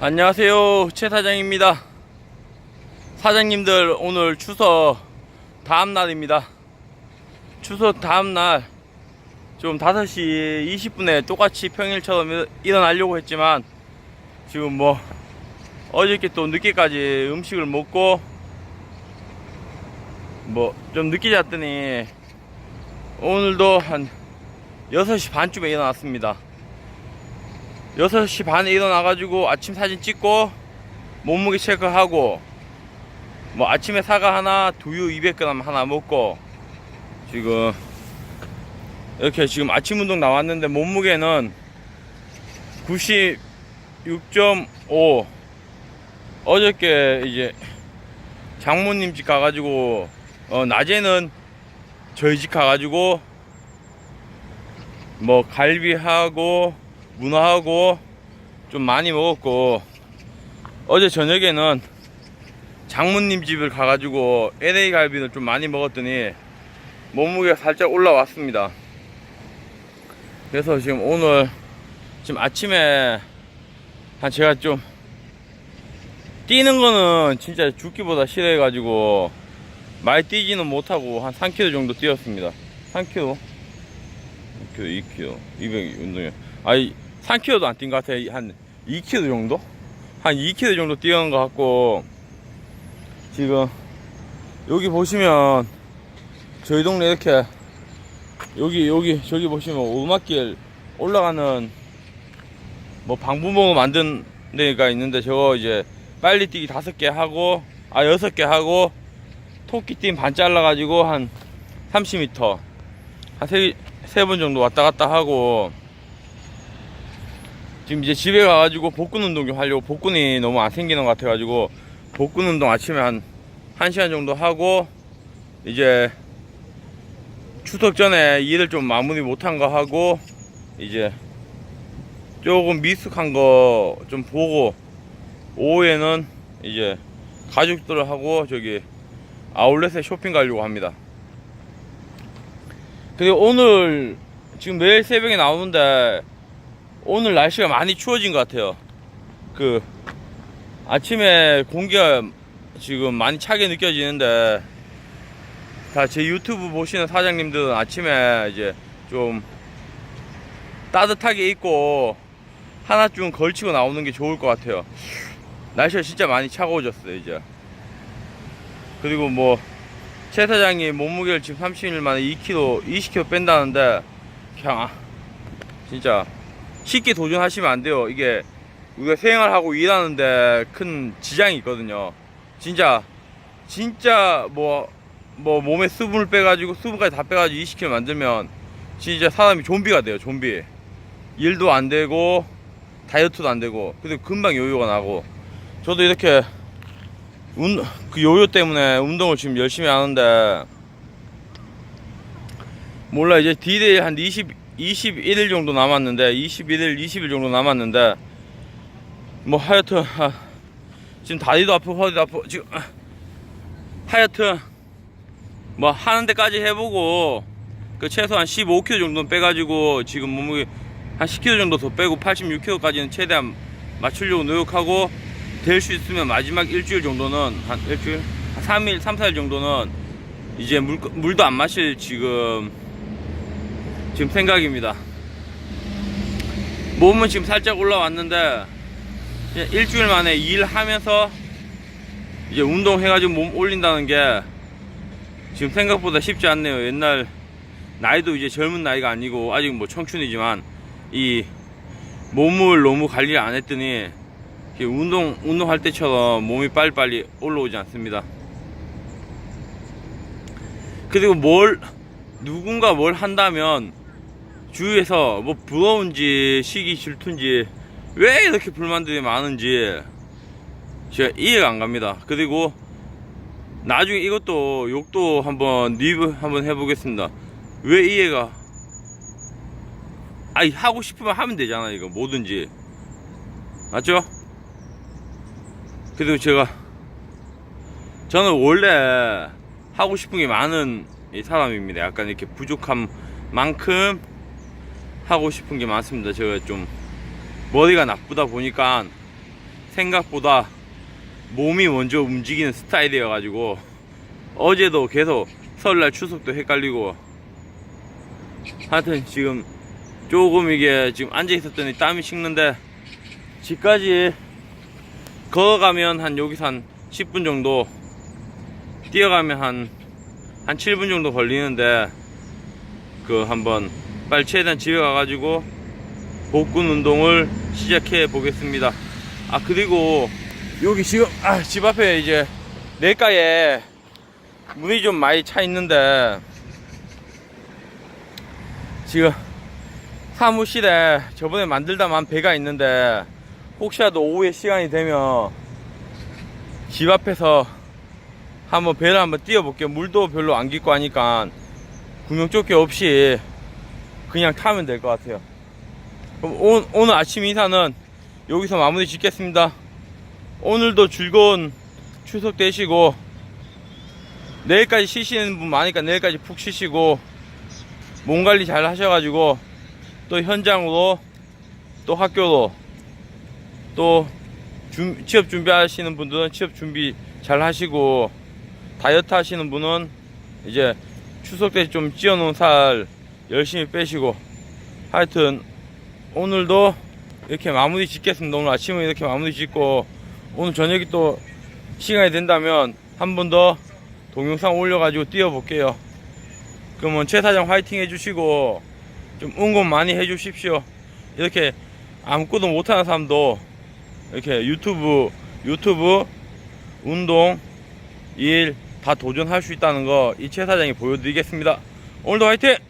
안녕하세요. 최 사장입니다. 사장님들 오늘 추석 다음 날입니다. 추석 다음 날 좀 5시 20분에 똑같이 평일처럼 일- 일어나려고 했지만 지금 뭐 어저께 또 늦게까지 음식을 먹고 뭐 좀 늦게 잤더니 오늘도 한 6시 반쯤에 일어났습니다 6시 반에 일어나가지고 아침 사진 찍고 몸무게 체크하고 뭐 아침에 사과 하나 두유 200g 하나 먹고 지금 이렇게 지금 아침 운동 나왔는데 몸무게는 96.5 어저께 이제 장모님 집 가가지고 어 낮에는 저희 집 가가지고 뭐 갈비하고 문어하고 좀 많이 먹었고 어제 저녁에는 장모님 집을 가가지고 LA 갈비를 좀 많이 먹었더니 몸무게가 살짝 올라왔습니다. 그래서 지금 오늘 지금 아침에 한 제가 좀 뛰는 거는 진짜 죽기보다 싫어해 가지고 많이 뛰지는 못하고 한 3km 정도 뛰었습니다. 3km? 3km, 2km, 200 운동이요. 아니 3km도 안 뛴 것 같아요. 한 2km 정도? 한 2km 정도 뛰어간 것 같고 지금 여기 보시면 저희 동네 이렇게 여기 여기 저기 보시면 오르막길 올라가는 뭐 방부모 만든 데가 있는데 저거 이제 빨리 뛰기 다섯 개 하고 아 여섯 개 하고 토끼띠 반 잘라 가지고 한 30m 한세세 번 정도 왔다 갔다 하고 지금 이제 집에 가가지고 복근 운동 좀 하려고 복근이 너무 안 생기는 것 같아가지고 복근 운동 아침에 한 1시간 정도 하고 이제 추석 전에 일을 좀 마무리 못한 거 하고 이제 조금 미숙한 거 좀 보고 오후에는 이제 가족들하고 저기 아울렛에 쇼핑 가려고 합니다. 그리고 오늘 지금 매일 새벽에 나오는데 오늘 날씨가 많이 추워진 것 같아요. 그 아침에 공기가 지금 많이 차게 느껴지는데 다 제 유튜브 보시는 사장님들은 아침에 이제 좀 따뜻하게 입고 하나쯤 걸치고 나오는 게 좋을 것 같아요. 날씨가 진짜 많이 차가워졌어요 이제. 그리고 뭐 최 사장이 몸무게를 지금 30일 만에 2kg, 20kg 뺀다는데 그냥 아, 진짜 쉽게 도전하시면 안 돼요. 이게 우리가 생활 하고 일하는데 큰 지장이 있거든요. 진짜 진짜 뭐뭐 몸에 수분을 빼가지고 수분까지 다 빼가지고 20kg 만들면 진짜 사람이 좀비가 돼요. 좀비. 일도 안 되고 다이어트도 안 되고 그리고 금방 요요가 나고 저도 이렇게 운, 그 요요 때문에 운동을 지금 열심히 하는데 몰라 이제 디데이 한 20, 21일 정도 남았는데 21일 20일 정도 남았는데 뭐 하여튼 아, 지금 다리도 아프고 허리도 아프고 지금 아, 하여튼 뭐 하는 데까지 해보고 그 최소한 15kg 정도 빼가지고 지금 몸무게 한 10kg 정도 더 빼고 86kg까지는 최대한 맞추려고 노력하고 될 수 있으면 마지막 일주일 정도는 한 일주일? 한 3일 3, 4일 정도는 이제 물, 물도 안 마실 지금 지금 생각입니다 몸은 지금 살짝 올라왔는데 일주일 만에 일하면서 이제 운동해가지고 몸 올린다는 게 지금 생각보다 쉽지 않네요 옛날 나이도 이제 젊은 나이가 아니고 아직 뭐 청춘이지만 이 몸을 너무 관리를 안 했더니 운동 운동할 때처럼 몸이 빨리빨리 올라오지 않습니다. 그리고 뭘 누군가 뭘 한다면 주위에서 뭐 부러운지 시기 질투인지 왜 이렇게 불만들이 많은지 제가 이해가 안 갑니다. 그리고 나중에 이것도 욕도 한번 리뷰 한번 해보겠습니다. 왜 이해가 아니 하고 싶으면 하면 되잖아 이거 뭐든지 맞죠? 그리고 제가 저는 원래 하고 싶은 게 많은 이 사람입니다 약간 이렇게 부족한 만큼 하고 싶은 게 많습니다. 제가 좀 머리가 나쁘다 보니까 생각보다 몸이 먼저 움직이는 스타일이어 가지고 어제도 계속 설날 추석도 헷갈리고 하여튼 지금 조금 이게 지금 앉아 있었더니 땀이 식는데 집까지 걸어가면 한 여기서 한 10분 정도 뛰어가면 한, 한 7분 정도 걸리는데 그 한번 빨리 최대한 집에 가가지고 복근 운동을 시작해 보겠습니다. 아 그리고 여기 지금 아, 집 앞에 이제 내과에 문이 좀 많이 차 있는데 지금 사무실에 저번에 만들다만 배가 있는데 혹시라도 오후에 시간이 되면 집 앞에서 한번 배를 한번 띄워볼게요. 물도 별로 안 깊고 하니까 구명조끼 없이 그냥 타면 될 것 같아요. 그럼 오, 오늘 아침 인사는 여기서 마무리 짓겠습니다. 오늘도 즐거운 추석 되시고 내일까지 쉬시는 분 많으니까 내일까지 푹 쉬시고 몸 관리 잘 하셔가지고 또 현장으로 또 학교로 또 준- 취업 준비하시는 분들은 취업 준비 잘 하시고 다이어트 하시는 분은 이제 추석 때 좀 찌어놓은 살 열심히 빼시고 하여튼 오늘도 이렇게 마무리 짓겠습니다. 오늘 아침에 이렇게 마무리 짓고 오늘 저녁에 또 시간이 된다면 한 번 더 동영상 올려가지고 뛰어볼게요. 그러면 최 사장 화이팅 해주시고 좀 응원 많이 해주십시오. 이렇게 아무것도 못하는 사람도 이렇게 유튜브 유튜브 운동 일 다 도전할 수 있다는 거 이 최 사장이 보여드리겠습니다. 오늘도 화이팅!